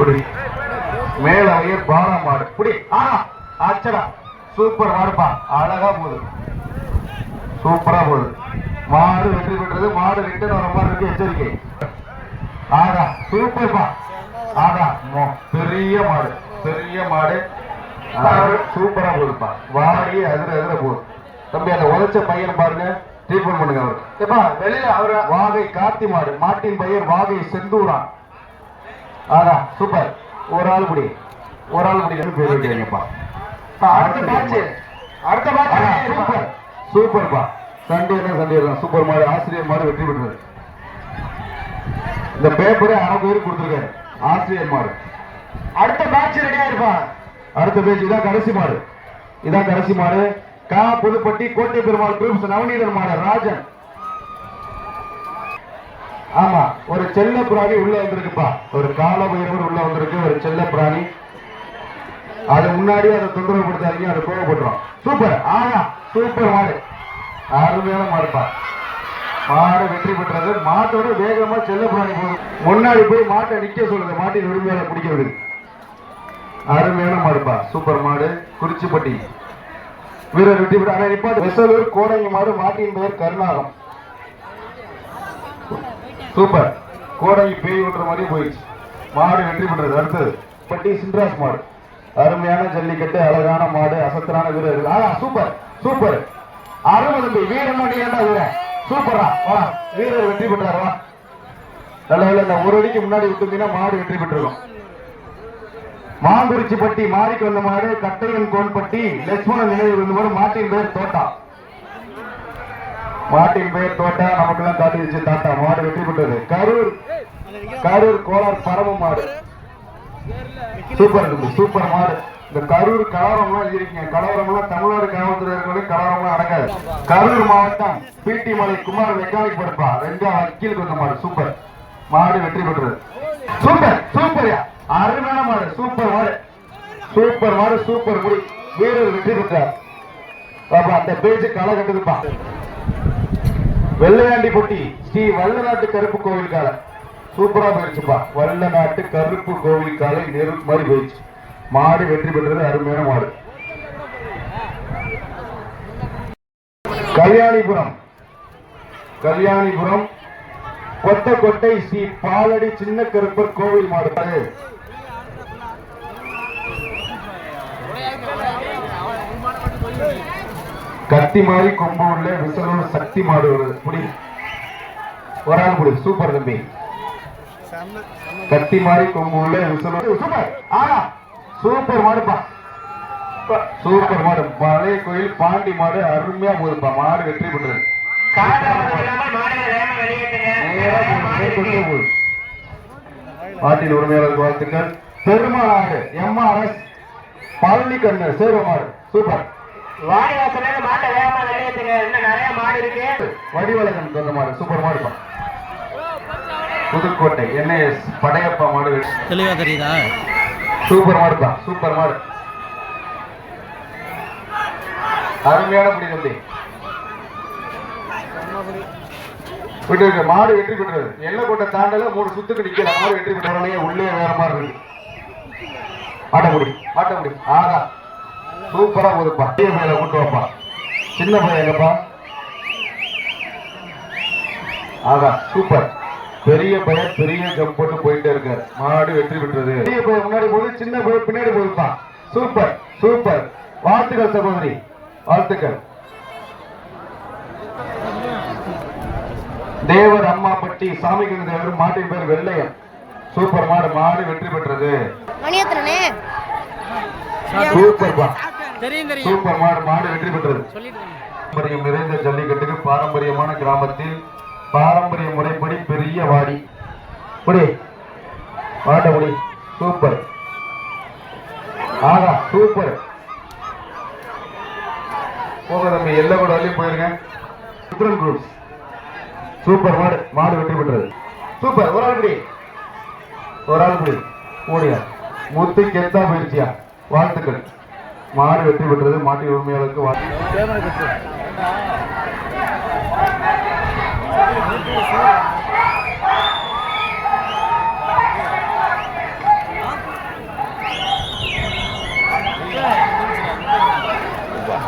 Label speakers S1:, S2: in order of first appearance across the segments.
S1: புடி மேல வயிறு மாடு புடி ஆச்சரா சூப்பர் மாடுப்பா. அழகா போகுது. சூப்பரா போகுது. மாடு வெற்றி பெற்றது. மாடு ரிட்டர்ன் வர மாதிரி இருக்கு. எச்சரிக்கை. ஆடா சூப்பர்ப்பா ஆகா பெரிய மாடு. பெரிய மாடு. சூப்பரா போகுதுப்பா. வாடி அதிர அதிர போகுது. தம்பி அந்த உதச்ச பையன் பாருங்க. ட்ரீட்மெண்ட் பண்ணுங்க அவர். ஏப்பா வெளியில அவர் வாகை காத்தி மாடு. மாட்டின் பையன் வாகை செந்தூரான். ஆகா சூப்பர் ஒரு ஆள் முடி. ஒரு ஆள் முடி. பேர் வைக்கிறீங்கப்பா அடுத்த மேட்ச் அடுத்த மேட்ச் சூப்பர் சூப்பர்ப்பா சண்டே தான் சண்டே தான் சூப்பர் மாடு ஆசிரியர் மாடு வெற்றி பெற்றது. இந்த பேப்பரே அரை பேர் கொடுத்துருக்காரு. ஆசிரியர் மாடு அடுத்த மேட்ச் ரெடியா இருப்பா அடுத்த பேட்ச் இதான் கடைசி மாடு. இதான் கடைசி மாடு. கா புதுப்பட்டி கோட்டை பெருமாள் குரூப்ஸ் நவநீதன் மாடு ராஜன். ஆமா ஒரு செல்ல பிராணி உள்ள வந்திருக்குப்பா. ஒரு கால பைரவர் உள்ள வந்திருக்கு ஒரு செல்ல பிராணி. அது முன்னாடி அதை தொந்தரவு கொடுத்தாங்க அதை கோவப்படுறோம். சூப்பர் ஆமா சூப்பர் மாடு. அருமையான மாடுப்பா. மாடு வெற்றி பெற்றது. மாட்டோட வேகமா செல்ல பிராணி போகுது முன்னாடி போய் மாட்டை நிக்க சொல்லுங்க. மாட்டின் உரிமையால பிடிக்க விடுது அருமையான மாடுப்பா. சூப்பர் மாடு. குறிச்சிப்பட்டி. வீரர் வெற்றி பெற்ற நிப்பாட்டு. வெசலூர் கோடங்கி மாடு மாட்டின் பெயர் கருணாகம் சூப்பர். கோடை பேய் ஓட்டுற மாதிரி போயிடுச்சு. மாடு வெற்றி பெற்றது. அடுத்தது பட்டி சின்ராஸ் மாடு. அருமையான ஜல்லிக்கட்டு அழகான மாடு அசத்தரான வீரர்கள். ஆனா சூப்பர் சூப்பர். அருமை தம்பி வீரமா என்ன வீர சூப்பரா வா வீரர் வெற்றி பெற்றார். வா. நல்ல வேலை இந்த ஒரு அடிக்கு முன்னாடி விட்டுருந்தீங்கன்னா மாடு வெற்றி பெற்றிருக்கும். மாங்குறிச்சி பட்டி மாறிக்கு வந்த மாடு கட்டையன் கோன்பட்டி லட்சுமணன் நினைவு வந்த மாடு மாட்டின் பேர் தோட்டா. மாட்டின் பெயர் தோட்டா நமக்கெல்லாம் காட்டி வச்சு தாத்தா. மாடு வெற்றி பெற்றது கரூர். கரூர் கோலார் பரம மாடு. சூப்பர் இருக்கு. சூப்பர் மாடு. இந்த கரூர் கலவரம்லாம் இருக்கீங்க. கலவரம்லாம் தமிழ்நாடு காவல்துறை இருக்கிறவங்க கலவரம்லாம் நடக்காது. கரூர் மாவட்டம் பிடி மலை குமார் மெக்கானிக் படுப்பா. ரெண்டா அக்கீல் கொண்ட மாடு. சூப்பர். மாடு வெற்றி பெற்றது. சூப்பர். சூப்பர் அருமையான மாடு. சூப்பர் மாடு. சூப்பர் மாடு. சூப்பர் முடி வீரர் வெற்றி பெற்றார். பாப்பா அந்த பேஜ் களை கட்டுதுப்பா வெள்ளையாண்டி பொட்டி ஸ்ரீ வல்லநாட்டு கருப்பு கோவில் காலை சூப்பரா போயிடுச்சுப்பா. வல்லநாட்டு கருப்பு கோவில் காலை நெருப்பு மாதிரி போயிடுச்சு. மாடு வெற்றி பெற்றது அருமையான மாடு. கல்யாணிபுரம். கல்யாணிபுரம். கொட்டக்கொட்டை ஸ்ரீ பாலடி சின்ன கருப்பர் கோவில் மாடு. கத்தி மாதிரி கொம்பு உள்ள விசலோட சக்தி மாடு வருது புடி ஒரு ஆள் புடி சூப்பர் தம்பி. கத்தி மாதிரி கொம்பு உள்ள விசலோட சூப்பர். ஆனா சூப்பர் மாடுப்பா. சூப்பர் மாடு. பழைய கோயில் பாண்டி மாடு அருமையா போகுதுப்பா மாடு வெற்றி பெற்றது. மாட்டின் உரிமையாளருக்கு வாழ்த்துக்கள். பெருமாள் எம்ஆர்எஸ் பழனி கண்ணு சேருவ மாடு. சூப்பர்.
S2: வாடி வாசல்ல மாட்டை வேகமா வெளியேற்றுங்க இன்னும் நிறைய மாடு இருக்கு.
S1: வடிவழகன் சொந்த மாடு சூப்பர் மாடுப்பா புதுக்கோட்டை என்ஐஎஸ் படையப்பா மாடு. வெற்றி.
S3: தெளிவா தெரியுதா?
S1: சூப்பர் மாடுப்பா சூப்பர் மாடு. அருமையான பிடி தம்பி. விட்டு இருக்கு. மாடு வெற்றி பெற்றது. எல்லை கோட்டை தாண்டல மூணு சுத்துக்கு நிக்கல. மாடு வெற்றி பெற்றவனே உள்ளே வேற மாதிரி இருக்கு. ஆட்ட முடி ஆட்ட முடி ஆகா. சூப்பரா போகுதுப்பா பெரிய பையில கூட்டு வாப்பா. சின்ன பையன் எங்கப்பா? ஆகா சூப்பர். பெரிய பையன் பெரிய ஜம்ப் போட்டு போயிட்டே இருக்காரு. மாடு வெற்றி பெற்றது. பெரிய பையன் முன்னாடி போகுது சின்ன பையன் பின்னாடி போயிருப்பா சூப்பர் சூப்பர். வாழ்த்துக்கள் சகோதரி. வாழ்த்துக்கள். தேவர் அம்மாப்பட்டி சாமிக்கு தேவர் மாட்டின் பேர் வெள்ளையன். சூப்பர் மாடு மாடு வெற்றி பெற்றது.
S4: மணியத்திரனே.
S1: சூப்பர்ப்பா.
S3: தெரியும்
S1: சூப்பர் மாடு மாடு வெற்றி பெற்றது. பாரம்பரியம் நிறைந்த ஜல்லிக்கட்டுக்கு பாரம்பரியமான கிராமத்தில் பாரம்பரிய முறைப்படி பெரிய வாடி. புடி வாட்ட புடி சூப்பர். ஆகா சூப்பர். போக தம்பி எல்லா கூட வரையும் போயிருங்க. குரூப்ஸ் சூப்பர் மாடு மாடு வெற்றி பெற்றது. சூப்பர் ஒரு ஆள் புடி ஒரு ஆள் புடி ஓடியா. முத்து கெத்தா போயிருச்சியா வாழ்த்துக்கள். மாடு வெற்றி பெற்றது மாட்டின் உரிமையாளருக்கு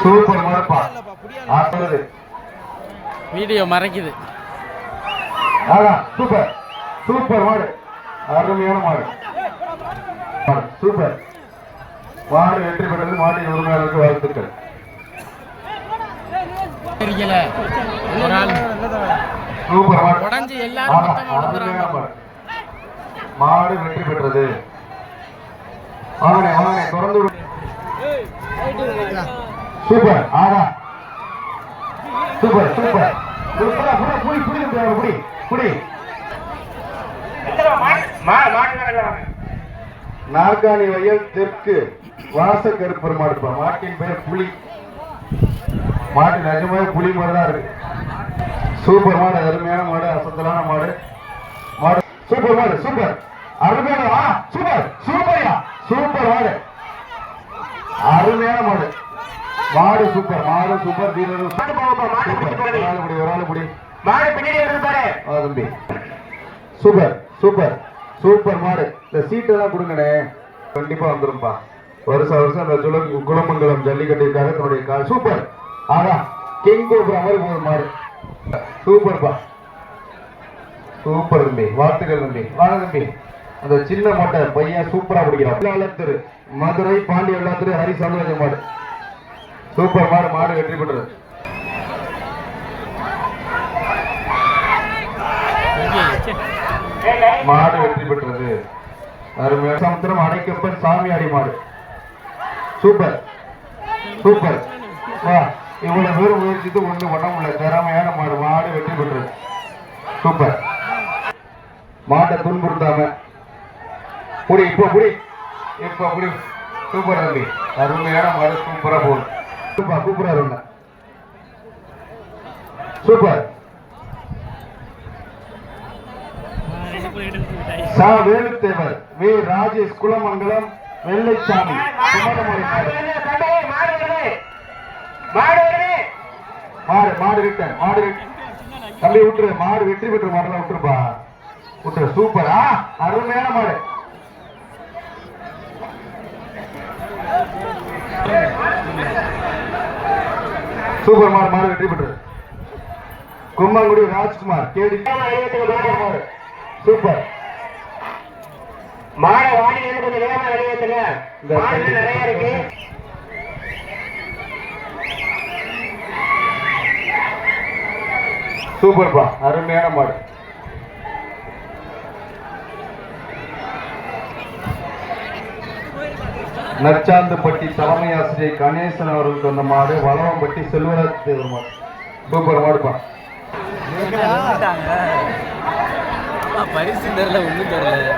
S1: சூப்பர் மாடப்பா ஆடுறது
S3: வீடியோ மறைக்குது.
S1: சூப்பர். சூப்பர் மாடு. அருமையான மாடு. சூப்பர். மாடு வெற்றி பெற்றது மாட்டின் உரிமையாளருக்கு வாழ்த்துக்கள். மாடு மாடு மாடு வெற்றி பெற்றது. வாங்கனே திறந்து விடு சூப்பர் ஆகா சூப்பர் சூப்பர். சூப்பரா புடி புடி புடி புடி புடி புடி
S2: மாடு
S1: நாற்காலி வயல் தெற்கு வாசக்கருப்பர் மாடுப்பா மாட்டின் பெயர் புலி. மாட்டு நிஜமாவே புலி மாதிரி தான் இருக்கு சூப்பர் மாடு அருமையான மாடு அசத்தலான மாடு. மாடு சூப்பர் மாடு சூப்பர். அருமையான சூப்பர் சூப்பர்யா சூப்பர் மாடு. அருமையான மாடு. மாடு சூப்பர் மாடு சூப்பர்
S2: மாடு
S1: சூப்பர்.
S2: மாடு பின்னாடி வருது பாரு.
S1: ஆ தம்பி. Super super. சூப்பர் மாடு. இந்த சீட்டெல்லாம் கொடுங்கண்ணே. கண்டிப்பா வந்துரும்பா. வருஷம் வருஷம் அந்த ஜுல குலமங்கலம் ஜல்லிக்கட்டுக்காக தன்னுடைய கால் சூப்பர் ஆனா கிங் கோபுரம் மாதிரி போகிற மாடு. சூப்பர்ப்பா சூப்பர் தம்பி. வாழ்த்துக்கள் தம்பி. வாங்க தம்பி. அந்த சின்ன மொட்டை பையன் சூப்பரா பிடிக்கிறான். வெள்ளாளத்திரு மதுரை பாண்டி வெள்ளாத்திரு ஹரி சாம்ராஜ்ய மாடு. சூப்பர் மாடு மாடு வெற்றி பெற்றது. மாடு வெற்றி பெற்றது. அருமையான சமுத்திரம் அடைக்கப்பன் சாமியாடி மாடு. சூப்பர். சூப்பர். வா இவ்வளவு பேர் முயற்சித்து ஒண்ணு பண்ண முடியல. திறமையான மாடு மாடு வெற்றி பெற்றது. சூப்பர். மாட்டை துன்புறுத்தாம. புடி இப்போ புடி. இப்போ புடி. சூப்பர் தம்பி. அருமையான மாடு சூப்பரா போகுது. சூப்பர் சூப்பரா இருந்தேன் சூப்பர். சா வேலுத்தேவர் வி. ராஜேஷ் குலமங்கலம் வெள்ளைச்சாமி.
S2: மாடு
S1: மாடு.
S2: மாடு
S1: விட்டேன் மாடு தம்பி விட்டுரு. மாடு வெற்றி பெற்ற மாடலாம் விட்டுருப்பா. விட்டுரு. சூப்பர். அருமையான மாடு. சூப்பர் மாடு மாடு வெற்றி பெற்று கும்மங்குடி ராஜ்குமார் கேடி. மாடு சூப்பர்.
S2: மாடை வாடி நின்னு கொஞ்சம் வேகமா வெளியேற்றுங்க
S1: இந்த
S2: மாடு நிறைய இருக்கு.
S1: சூப்பர்ப்பா. அருமையான மாடு. நச்சாந்துப்பட்டி தலைமை ஆசிரியர் கணேசன் அவர்களுக்கு வந்த மாடு வளவம்பட்டி செல்வராஜ் தேவர் மாடு. சூப்பர் மாடுப்பா.
S3: பரிசு தெரியல ஒண்ணும் தெரியல.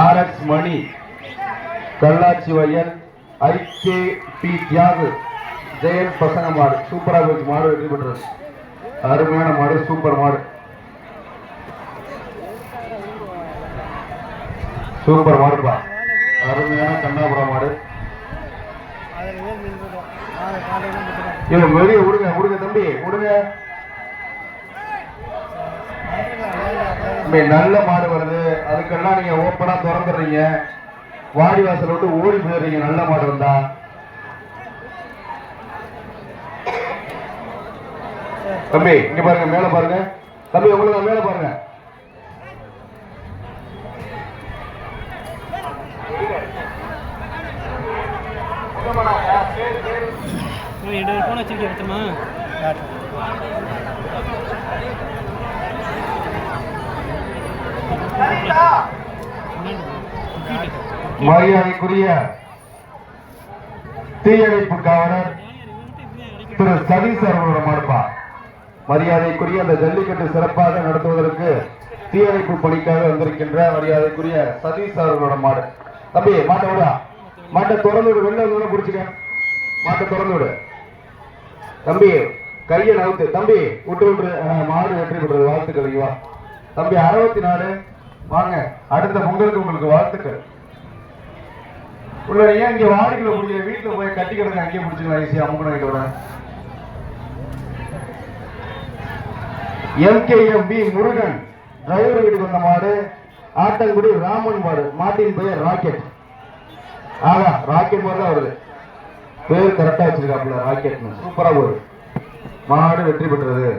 S1: ஆர்எக்ஸ் மணி கல்லாச்சி வயல் ஐகே பி தியாகு ஜெயன் பசங்க மாடு சூப்பரா போச்சு மாடு வெற்றி பெற்றது. அருமையான மாடு சூப்பர் மாடு. சூப்பர் மாடுப்பா. அருமையான கண்ணாபுரம் மாடு. இவன் வெளியே விடுங்க விடுங்க தம்பி விடுங்க தம்பி, நல்ல மாடு வருது. அதுக்கெல்லாம் நீங்க ஓப்பனா திறந்துடுறீங்க. வாடி வாசல் விட்டு ஓடி போயிடுறீங்க. நல்ல மாடு வந்தா. தம்பி இங்க பாருங்க மேல பாருங்க. தம்பி உங்களுக்கு மேல பாருங்க.
S3: போன வச்சிருக்கேன் எடுத்துமா
S1: மரியாதைக்குரிய தீயணைப்பு காவலர் திரு சதீஷ் அவர்களோட மாடுப்பா மரியாதைக்குரிய அந்த ஜல்லிக்கட்டு சிறப்பாக நடத்துவதற்கு தீயணைப்பு பணிக்காக வந்திருக்கின்ற மரியாதைக்குரிய சதீஷ் அவர்களோட மாடு. தம்பி மாட்டை விடா. மாட்டை திறந்து விடு வெளில வந்து பிடிச்சிக்க. மாட்டை திறந்து விடு தம்பி கையை நவுத்து தம்பி விட்டு விட்டு அஹ், மாடு வெற்றி பெற்றது. வாழ்த்துக்கள் வா தம்பி அறுபத்தி நாலு வாங்க அடுத்த பொங்கலுக்கு உங்களுக்கு வாழ்த்துக்கள். உள்ள ஏன் இங்க வாடகையில முடிய வீட்டுல போய் கட்டி கிடங்க அங்கேயே முடிச்சுக்கலாம் ஈஸியா அமுக்கணும் இதோட எம்கேஎம்பி முருகன் டிரைவர் வீட்டுக்கு வந்த மாடு ஆட்டங்குடி ராமன் மாடு மாட்டின் பெயர் ராக்கெட். ஆகா ராக்கெட் மாதிரி தான் வருது. பேர் கரெக்டா வச்சிருக்காப்புல ராக்கெட்னு. சூப்பரா போகுது. மாடு வெற்றி பெற்றது.